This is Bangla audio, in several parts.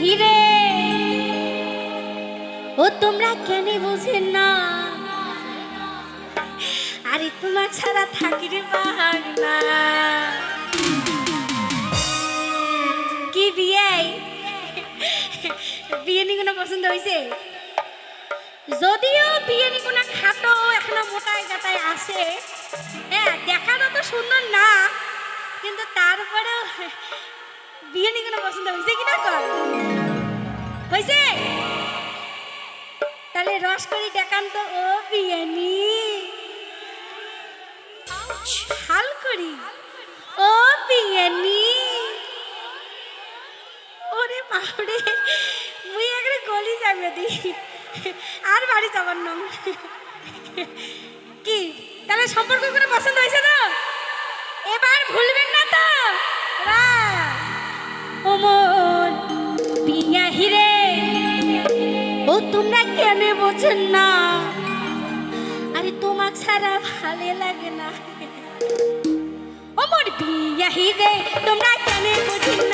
হিরে। ও, তোমরা কেন বুঝেন না? আরে, তোমার ছাড়া থাকি রে না। কি বিয়ে? বিয়ে নি কোনো পছন্দ হয়েছে যদিও বিয়ে নি কোনো খাটো এখনও মোটায় গাটায় আছে। হ্যাঁ দেখানো তো সুন্দর না, কিন্তু তারপরেও বিয়ে নি পছন্দ হয়েছে কিনা কর? হয়েছে? তাহলে রস করি ও বিয়ানি হাল করি। ও বিয়ানি ওরে বাপরে, মুই একরে গলি দি। আর বাড়ি যাবার নাম কি? তাহলে সম্পর্ক করে পছন্দ হয়েছে তো? এবার ভুলবেন না তো? রাস। ওমর পিয়া হিরে, ও তোমরা কেন বোঝেন না? আরে তোমাক ছাড়া ভালো লাগে না। তোমরা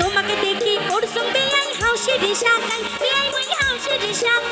তোমাকে দেখি করছুম বিয়াই হাউসের শাখাই বিয়াই মুই হাউসের শাখাই সেই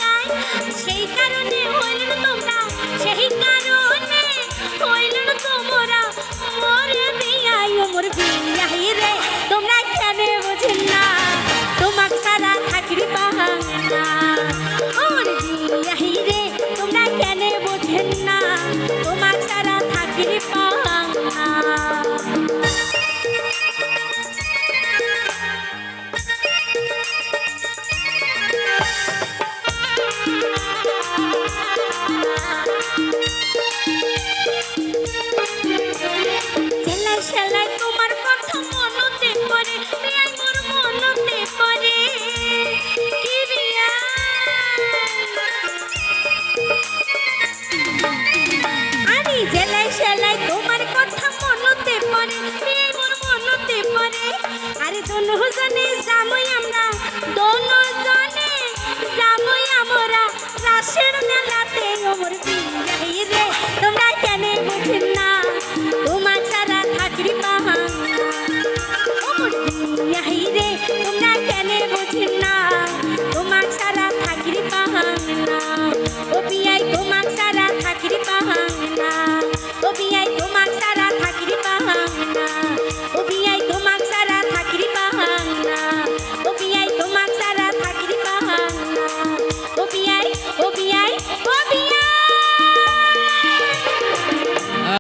আরে দোনো জনে জামই আমরা দোনো জনে জামই আমরা রাশের মেলাতে ওমর